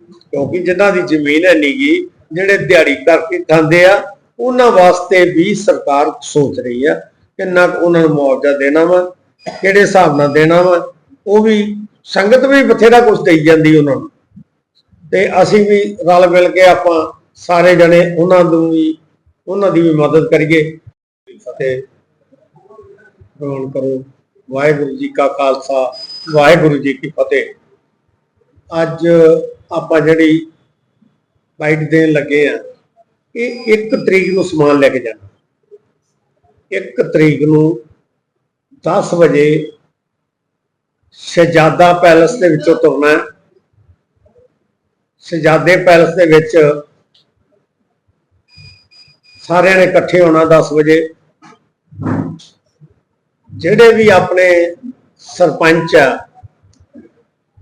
ਕਿਉਂਕਿ ਜਿਨ੍ਹਾਂ ਦੀ ਜ਼ਮੀਨ ਹੈ ਨੀਗੀ, ਜਿਹੜੇ ਦਿਹਾੜੀ ਕਰਕੇ ਖਾਂਦੇ ਆ, ਉਹਨਾਂ ਵਾਸਤੇ ਵੀ ਸਰਕਾਰ ਸੋਚ ਰਹੀ ਆ ਕਿੰਨਾ ਕੁ ਉਹਨਾਂ ਨੂੰ ਮੁਆਵਜ਼ਾ ਦੇਣਾ ਵਾ, ਕਿਹੜੇ ਹਿਸਾਬ ਨਾਲ ਦੇਣਾ ਵਾ, ਉਹ ਵੀ ਸੰਗਤ ਵੀ ਬਥੇਰਾ ਕੁਝ ਦੇਈ ਜਾਂਦੀ ਉਹਨਾਂ ਨੂੰ। ਤੇ ਅਸੀਂ ਵੀ ਰਲ ਮਿਲ ਕੇ ਆਪਾਂ ਸਾਰੇ ਜਣੇ ਉਹਨਾਂ ਨੂੰ ਵੀ, ਉਹਨਾਂ ਦੀ ਵੀ ਮਦਦ ਕਰੀਏ। ਫਤਿਹ ਪ੍ਰਵਾਨ ਕਰੋ। ਵਾਹਿਗੁਰੂ ਜੀ ਕਾ ਖਾਲਸਾ, ਵਾਹਿਗੁਰੂ ਜੀ ਕੀ ਫਤਿਹ। ਅੱਜ ਆਪਾਂ ਜਿਹੜੀ ਬਾਈਟ ਦੇਣ ਲੱਗੇ ਆ, ਇਹ ਇੱਕ ਤਰੀਕ ਨੂੰ ਸਮਾਨ ਲੈ ਕੇ ਜਾਣਾ ਇੱਕ ਤਰੀਕ ਨੂੰ 10 ਵਜੇ ਸ਼ਹਿਜ਼ਾਦਾ ਪੈਲਸ ਦੇ ਵਿੱਚੋਂ ਤੁਰਨਾ ਹੈ। ਸ਼ਹਿਜ਼ਾਦੇ ਪੈਲਸ ਦੇ ਵਿੱਚ ਸਾਰਿਆਂ ਨੇ ਇਕੱਠੇ ਹੋਣਾ 10 ਵਜੇ ਜਿਹੜੇ ਵੀ ਆਪਣੇ ਸਰਪੰਚ ਆ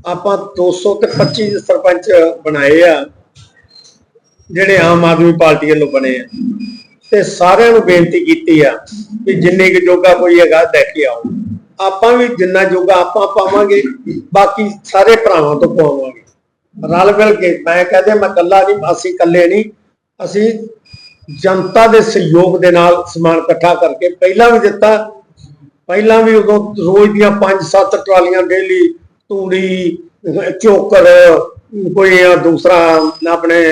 ਆਪਾਂ 200 ਤੇ 25 ਸਰਪੰਚ ਬਣਾਏ ਆ, ਜਿਹੜੇ ਆਮ ਆਦਮੀ ਪਾਰਟੀ ਵੱਲੋਂ ਬਣੇ ਆ। ਤੇ ਸਾਰਿਆਂ ਨੂੰ ਬੇਨਤੀ ਕੀਤੀ ਆ ਕਿ ਜਿੰਨੇ ਕੁ ਜੋਗਾ ਕੋਈ ਹੈਗਾ, ਲੈ ਕੇ ਆਓ। ਆਪਾਂ ਵੀ ਜਿੰਨਾ ਜੋਗਾ ਆਪਾਂ ਪਾਵਾਂਗੇ, ਬਾਕੀ ਸਾਰੇ ਭਰਾਵਾਂ ਤੋਂ ਪਾਵਾਂਗੇ। ਰਲ ਮਿਲ ਕੇ ਮੈਂ ਕਹਦੇ, ਮੈਂ ਇਕੱਲਾ ਨਹੀਂ, ਅਸੀਂ ਇਕੱਲੇ ਨਹੀਂ। ਅਸੀਂ ਜਨਤਾ ਦੇ ਸਹਿਯੋਗ ਦੇ ਨਾਲ ਸਮਾਨ ਇਕੱਠਾ ਕਰਕੇ ਪਹਿਲਾਂ ਵੀ ਦਿੱਤਾ, ਪਹਿਲਾਂ ਵੀ ਉਦੋਂ ਰੋਜ਼ ਦੀਆਂ 5-7 ਟਰਾਲੀਆਂ ਡੇਲੀ ਤੂੜੀ, ਚੋਕਰ, ਕੋਈ ਦੂਸਰਾ ਆਪਣੇ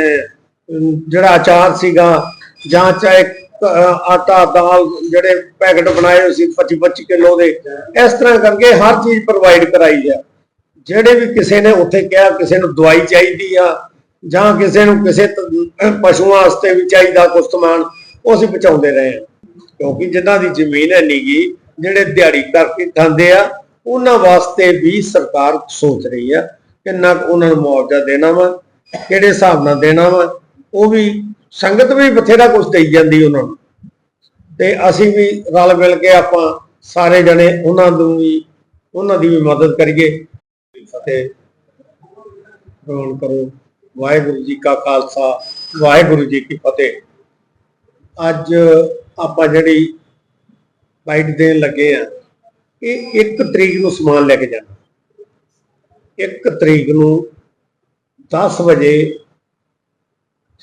ਜਿਹੜਾ ਅਚਾਰ ਸੀਗਾ, ਜਾਂ ਚਾਹੇ ਆਟਾ, ਦਾਲ ਜਿਹੜੇ ਪੈਕਟ ਬਣਾਏ ਹੋਏ ਸੀ 25-25 ਕਿਲੋ ਦੇ, ਇਸ ਤਰ੍ਹਾਂ ਕਰਕੇ ਹਰ ਚੀਜ਼ ਪ੍ਰੋਵਾਈਡ ਕਰਾਈ ਆ। ਜਿਹੜੇ ਵੀ ਕਿਸੇ ਨੇ ਉੱਥੇ ਕਿਹਾ ਕਿਸੇ ਨੂੰ ਦਵਾਈ ਚਾਹੀਦੀ ਆ, ਜਾਂ ਕਿਸੇ ਨੂੰ ਕਿਸੇ ਪਸ਼ੂਆਂ ਵਾਸਤੇ ਵੀ ਚਾਹੀਦਾ ਕੁਝ ਸਮਾਨ ਉਹ ਅਸੀਂ ਪਹੁੰਚਾਉਂਦੇ ਰਹੇ ਹਾਂ ਕਿਉਂਕਿ ਜਿਨ੍ਹਾਂ ਦੀ ਜ਼ਮੀਨ ਹੈ ਨੀਗੀ, ਜਿਹੜੇ ਦਿਹਾੜੀ ਕਰਕੇ ਖਾਂਦੇ ਆ ਉਹਨਾਂ ਵਾਸਤੇ ਵੀ ਸਰਕਾਰ ਸੋਚ ਰਹੀ ਆ ਕਿੰਨਾ ਕੁ ਉਹਨਾਂ ਨੂੰ ਮੁਆਵਜ਼ਾ ਦੇਣਾ ਵਾ, ਕਿਹੜੇ ਹਿਸਾਬ ਨਾਲ ਦੇਣਾ ਵਾ, ਉਹ ਵੀ ਸੰਗਤ ਵੀ ਬਥੇਰਾ ਕੁਝ ਦੇਈ ਜਾਂਦੀ ਉਹਨਾਂ ਨੂੰ। ਤੇ ਅਸੀਂ ਵੀ ਰਲ ਮਿਲ ਕੇ ਆਪਾਂ ਸਾਰੇ ਜਣੇ ਉਹਨਾਂ ਨੂੰ ਵੀ, ਉਹਨਾਂ ਦੀ ਵੀ ਮਦਦ ਕਰੀਏ। ਫਤਿਹ ਪ੍ਰਵਾਨ ਕਰੋ। ਵਾਹਿਗੁਰੂ ਜੀ ਕਾ ਖਾਲਸਾ, ਵਾਹਿਗੁਰੂ ਜੀ ਕੀ ਫਤਿਹ। ਅੱਜ ਆਪਾਂ ਜਿਹੜੀ ਬਾਈਟ ਦੇਣ ਲੱਗੇ ਆ ਇਹ 1 ਤਰੀਕ ਨੂੰ ਸਮਾਨ ਲੈ ਕੇ ਜਾਣਾ। 1 ਤਰੀਕ ਨੂੰ 10 ਵਜੇ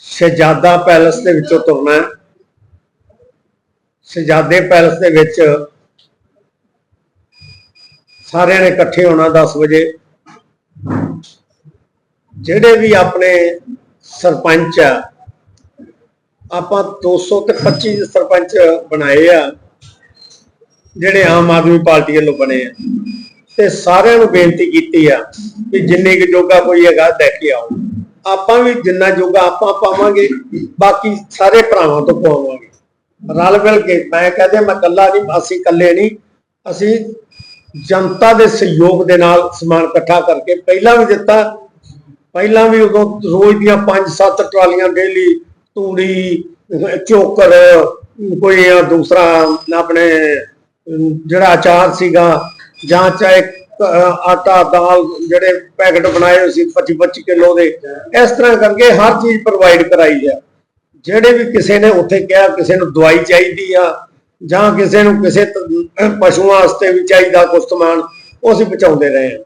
ਸ਼ਹਿਜ਼ਾਦਾ ਪੈਲਸ ਦੇ ਵਿੱਚੋਂ ਤੁਰਨਾ ਹੈ। ਸ਼ਹਿਜ਼ਾਦੇ ਪੈਲਸ ਦੇ ਵਿੱਚ ਸਾਰਿਆਂ ਨੇ ਇਕੱਠੇ ਹੋਣਾ 10 ਵਜੇ। ਜਿਹੜੇ ਵੀ ਆਪਣੇ ਸਰਪੰਚ ਆ, ਆਪਾਂ 200 ਤੇ 25 ਸਰਪੰਚ ਬਣਾਏ ਆ। ਜਿਹੜੇ ਆਮ ਆਦਮੀ ਪਾਰਟੀ ਵੱਲੋਂ ਬਣੇ ਆ। ਤੇ ਸਾਰਿਆਂ ਨੂੰ ਬੇਨਤੀ ਕੀਤੀ ਆ ਕਿ ਜਿੰਨੇ ਕੁ ਜੋਗਾ ਕੋਈ ਹੈਗਾ ਲੈ ਕੇ ਆਓ। ਆਪਾਂ ਵੀ ਜਿੰਨਾ ਜੋਗਾ ਆਪਾਂ ਪਾਵਾਂਗੇ, ਬਾਕੀ ਸਾਰੇ ਭਰਾਵਾਂ ਤੋਂ ਪਵਾਵਾਂਗੇ ਰਲ ਮਿਲ ਕੇ ਮੈਂ ਕਹਦੇ, ਮੈਂ ਇਕੱਲਾ ਨਹੀਂ ਅਸੀਂ ਇਕੱਲੇ ਨਹੀਂ। ਅਸੀਂ ਜਨਤਾ ਦੇ ਸਹਿਯੋਗ ਦੇ ਨਾਲ ਸਮਾਨ ਇਕੱਠਾ ਕਰਕੇ ਪਹਿਲਾਂ ਵੀ ਦਿੱਤਾ। ਪਹਿਲਾਂ ਵੀ ਉਦੋਂ ਰੋਜ਼ ਦੀਆਂ 5-7 ਟਰਾਲੀਆਂ ਡੇਲੀ ਤੂੜੀ, ਚੋਕਰ, ਕੋਈ ਦੂਸਰਾ ਆਪਣੇ ਜਿਹੜਾ ਅਚਾਰ ਸੀਗਾ ਜਾਂ ਚਾਹੇ ਆਟਾ, ਦਾਲ ਜਿਹੜੇ ਪੈਕਟ ਬਣਾਏ ਹੋਏ ਸੀ 25-25 ਕਿਲੋ ਦੇ, ਇਸ ਤਰ੍ਹਾਂ ਕਰਕੇ ਹਰ ਚੀਜ਼ ਪ੍ਰੋਵਾਈਡ ਕਰਾਈ ਆ ਜਿਹੜੇ ਵੀ ਕਿਸੇ ਨੇ ਉੱਥੇ ਕਿਹਾ ਕਿਸੇ ਨੂੰ ਦਵਾਈ ਚਾਹੀਦੀ ਆ ਜਾਂ ਕਿਸੇ ਨੂੰ ਕਿਸੇ ਪਸ਼ੂਆਂ ਵਾਸਤੇ ਵੀ ਚਾਹੀਦਾ ਕੁਝ ਸਮਾਨ ਉਹ ਅਸੀਂ ਪਹੁੰਚਾਉਂਦੇ ਰਹੇ ਹਾਂ।